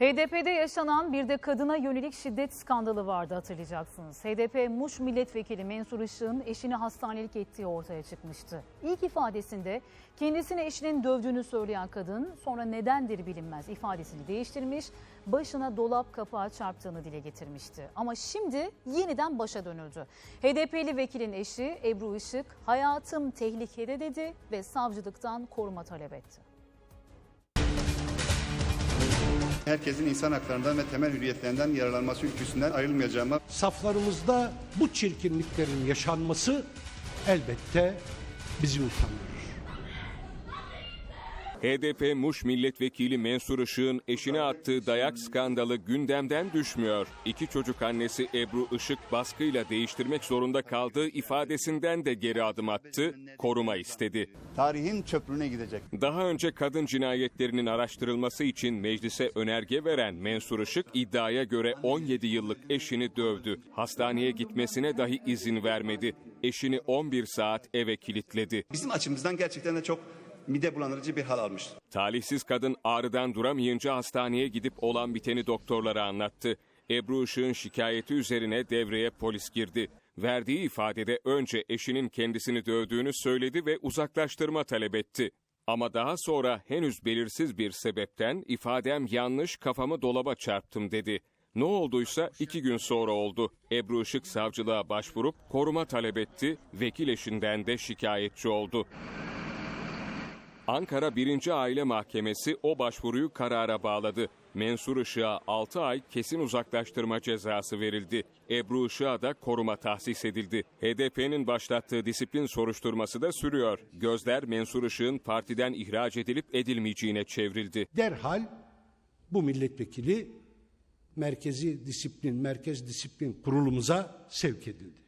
HDP'de yaşanan bir de kadına yönelik şiddet skandalı vardı hatırlayacaksınız. HDP Muş Milletvekili Mensur Işık'ın eşini hastanelik ettiği ortaya çıkmıştı. İlk ifadesinde kendisini eşinin dövdüğünü söyleyen kadın sonra nedendir bilinmez ifadesini değiştirmiş, başına dolap kapağı çarptığını dile getirmişti. Ama şimdi yeniden başa dönüldü. HDP'li vekilin eşi Ebru Işık hayatım tehlikede dedi ve savcılıktan koruma talep etti. Herkesin insan haklarından ve temel hürriyetlerinden yararlanması ülküsünden ayrılmayacağıma saflarımızda bu çirkinliklerin yaşanması elbette bizi utandırır. HDP Muş Milletvekili Mensur Işık'ın eşine attığı dayak skandalı gündemden düşmüyor. İki çocuk annesi Ebru Işık baskıyla değiştirmek zorunda kaldığı ifadesinden de geri adım attı, koruma istedi. tarihin çöplüğüne gidecek. Daha önce kadın cinayetlerinin araştırılması için meclise önerge veren Mensur Işık iddiaya göre 17 yıllık eşini dövdü. Hastaneye gitmesine dahi izin vermedi. Eşini 11 saat eve kilitledi. Bizim açımızdan gerçekten de çok mide bulandırıcı bir hal almış. Talihsiz kadın ağrıdan duramayınca hastaneye gidip olan biteni doktorlara anlattı. Ebru Işık'ın şikayeti üzerine devreye polis girdi. Verdiği ifadede önce eşinin kendisini dövdüğünü söyledi ve uzaklaştırma talep etti. Ama daha sonra henüz belirsiz bir sebepten ifadem yanlış kafamı dolaba çarptım dedi. Ne olduysa iki gün sonra oldu. Ebru Işık savcılığa başvurup koruma talep etti, vekil eşinden de şikayetçi oldu. Ankara 1. Aile Mahkemesi o başvuruyu karara bağladı. Mensur Işık'a 6 ay kesin uzaklaştırma cezası verildi. Ebru Işık'a da koruma tahsis edildi. HDP'nin başlattığı disiplin soruşturması da sürüyor. Gözler Mensur Işık'ın partiden ihraç edilip edilmeyeceğine çevrildi. Derhal bu milletvekili merkezi disiplin, merkez disiplin kurulumuza sevk edildi.